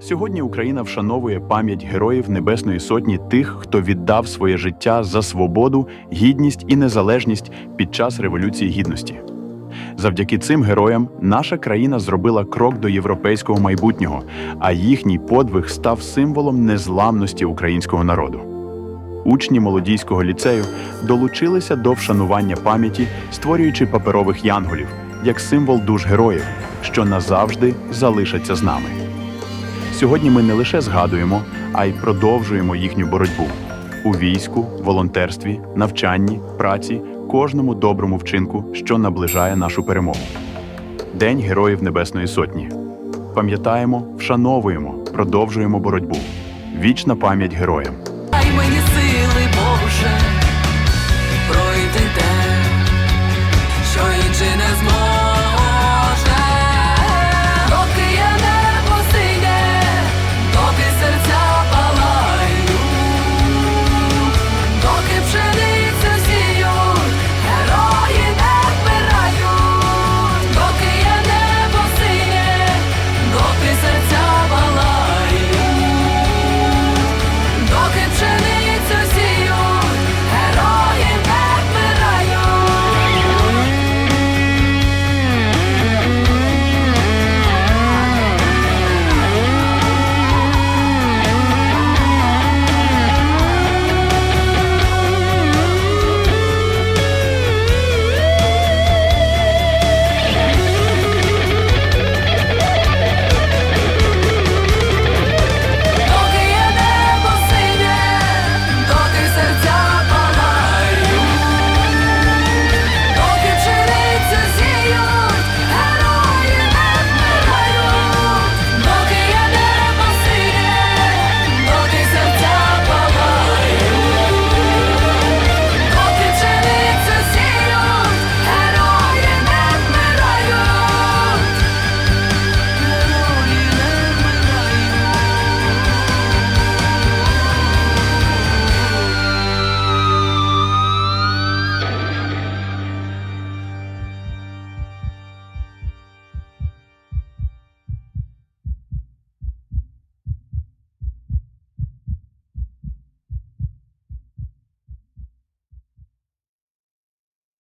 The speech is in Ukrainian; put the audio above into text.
Сьогодні Україна вшановує пам'ять героїв Небесної Сотні тих, хто віддав своє життя за свободу, гідність і незалежність під час Революції Гідності. Завдяки цим героям наша країна зробила крок до європейського майбутнього, а їхній подвиг став символом незламності українського народу. Учні молодійського ліцею долучилися до вшанування пам'яті, створюючи паперових янголів як символ душ героїв, що назавжди залишаться з нами. Сьогодні ми не лише згадуємо, а й продовжуємо їхню боротьбу у війську, волонтерстві, навчанні, праці, кожному доброму вчинку, що наближає нашу перемогу. День Героїв Небесної Сотні. Пам'ятаємо, вшановуємо, продовжуємо боротьбу. Вічна пам'ять героям. Дай мені сили, Боже,